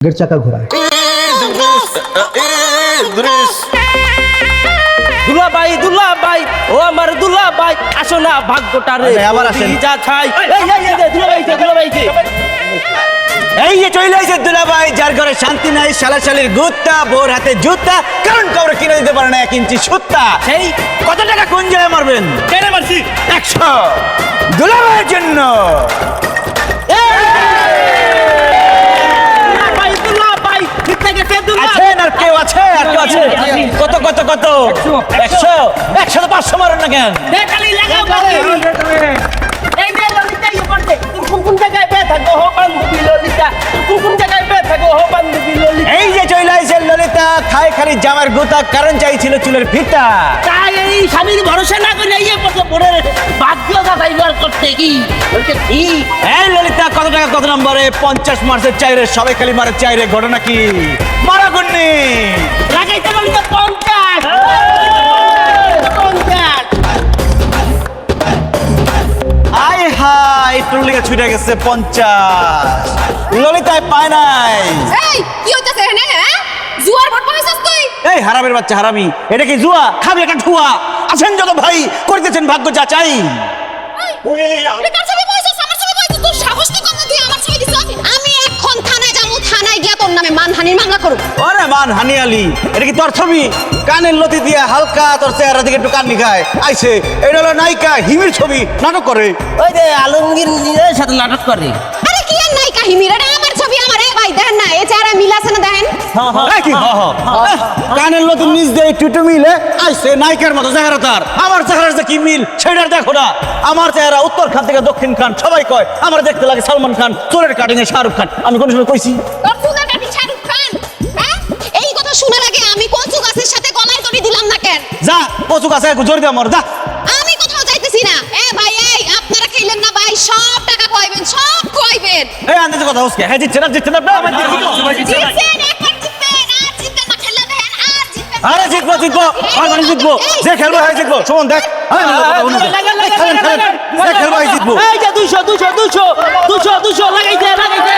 গের চাকা ঘোরায়। দুলা ভাই দুলা ভাই ও আমার দুলা ভাই আসো না ভাগ্যটা রে আবার আসেন। যা ছাই। এই এই এই, এই দুলা ভাই দুলা ভাই এই যে চলে আসে দুলাভাই যার ঘরে শান্তি নাই শালাশালির গুত্তা বোর হাতে জুতা কারণ কাউরে কিনে দিতে পারে না এক ইঞ্চি সুত্তা সেই কত টাকা কোন জায়গায় মারবেন? কেন মারছি? একশো। দুলাভাইয়ের জন্য। আছে আর কেউ আছে? কত কত কত? একশো? একশো তো পাঁচশো মারেন না কেন? খালি জামার গুতা কারণ চাইছিল চুলের ফিতা তাই এই স্বামীর ভরসা না করে ইয়ে করতে পড়ে ভাগ্য যাচাই করতে কি? বলছে ঠিক এই ললিতা কত টাকা কত নম্বরে? পঞ্চাশ মার্চের চাইরে সবাই খালি মারে চাইরে ঘটনা কি? মারা গুন্নি। লাগাইতে বলি তো পঞ্চাশ। পঞ্চাশ। আয় হাই টুলিকা ছুটে গেছে পঞ্চাশ। ললিতায় পায় নাই। এই কি হইতাছে এখানে হ্যাঁ? জুয়ার ভট পাইছস তুই? এই হারামের বাচ্চা হারামি এটা কি জুয়া? খাবি একটা ঠুয়া। আছেন যত ভাই করিতেছেন ভাগ্য যা চাই আমি এখন থানায় যাব থানায় গিয়া তোর নামে মানহানির মামলা করব। ওরে মান হানি আলি এটা কি তোর ছবি? কানের লতি দিয়া হালকা তোর চেহারা দিকে একটু কান নিখায় আইছে এটা হলো নায়িকা হিমির ছবি নাটক করে। ওই যে আলমগীর নিজের সাথে নাটক করে। কানের লতি নিজ দিয়ে একটু মিলে আইছে নায়িকার মতো চেহারা তার। আমার চেহারার যে কি মিল সেটার দেখো না। আমার চেহারা উত্তর খান থেকে দক্ষিণ খান সবাই কয় আমার দেখতে লাগে সালমান খান চোরের কাটিং এ শাহরুখ খান। আমি কোন সময় কইছি। তোর চুলের কাটি শাহরুখ খান হ্যাঁ? এই কথা শোনার আগে আমি কচু গাছের সাথে গলায় দড়ি দিলাম না কেন? যা কচু কাছে জোর দিয়ে মর যা। আমি কোথাও যাইতেছি না। এ ভাই এই আপনারা খেলেন না ভাই সব টাকা কইবেন সব কইবেন এই আন্দাজে কথা হচ্ছে হ্যাঁ জিতছে না জিতছে না জিতছেন আর জিতবো জিতবো। আর মানে জিতবো। যে খেলব হ্যাঁ জিতবো। দেখ। এই খেলেন খেলেন। যে খেলব হ্যাঁ জিতবো। এই যে দুশো দুশো দুশো দুশো দুশো লাগাইছে লাগাইছে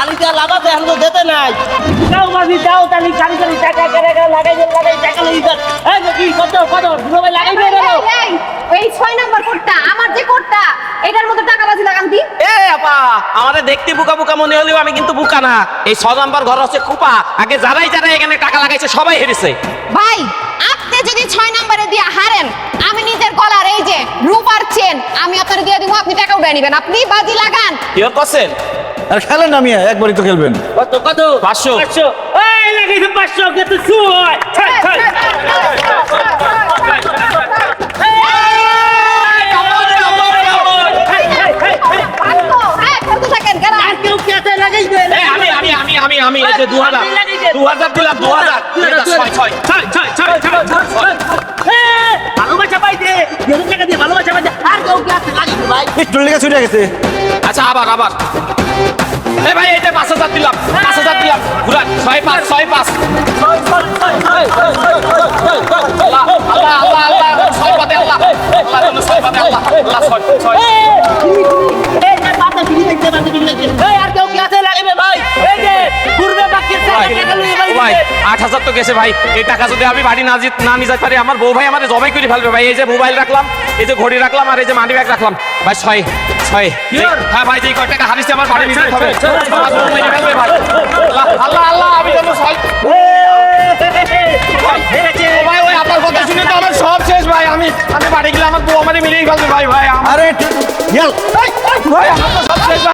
আলিটা লাগাতে এখন তো যেতে নাই। যাও মাঝি যাও তালি গাড়ি গাড়ি টাকা করে লাগাই দে লাগাই টাকা লাগি দে। এই যে কি কত কত দুটো ভাই লাগাই দে এই, এই ছয় নম্বর কোডটা আমার যে কোডটা এটার মধ্যে টাকা বাজি লাগান দি। এ আপা আমাদের দেখতে বুকা বুকা মনে হলেও আমি কিন্তু বুকা না এই ছ নম্বর ঘর হচ্ছে খুপা আগে যারাই যারা এখানে টাকা লাগাইছে সবাই হেরেছে ভাই আপনি যদি ছয় নম্বরে দিয়ে হারেন আমি নিজের গলার এই যে রূপার চেন আমি আপনার দিয়ে দিব আপনি টাকা উঠাই নেবেন আপনি বাজি লাগান কিয়র করছেন আর খেলেন না মিয়া একবারই তো খেলবেন কত কত পাঁচশো। পাঁচশো এই লাগাইছে পাঁচশো কিন্তু শুয় দে দু হাজার। দু হাজার দিলাম দু হাজার। ভালোবাসা পাইছে টাকা দিয়ে ভালোবাসা পাইছে আর কেউ ভাই। চলে গেছে ছুটে গেছে আচ্ছা আবার আবার। এ ভাই এটা পাঁচ হাজার দিলাম। পাঁচ হাজার দিলাম। ঘুরান ছয় পাঁচ ছয় পাঁচ। আল্লাহ আল্লাহ আল্লাহ ছয় পাতে আল্লাহ। আল্লাহ পাতে আল্লাহ। ছয় গেছে ভাই। এই টাকা যদি আমি বাড়ি না না নিয়ে যেতে পারি আমার বউ ভাই আমার জবাই করে ফেলবে ভাই। এই যে মোবাইল রাখলাম এই যে ঘড়ি রাখলাম আর এই যে মানি ব্যাগ রাখলাম। ভাই ছয় ছয়। হ্যাঁ ভাই যে কয় টাকা হারিয়েছে আমার বাড়ি নিয়ে হবে। আল্লাহ আল্লাহ আমি যেন ছয় ভাই ওই আপনার কথা শুনে তো আমার সব শেষ ভাই। আমি আমি বাড়ি গেলে আমার বউ আমার মেরেই ফেলবে ভাই ভাই। আরে ভাই আমার তো সব শেষ ভাই।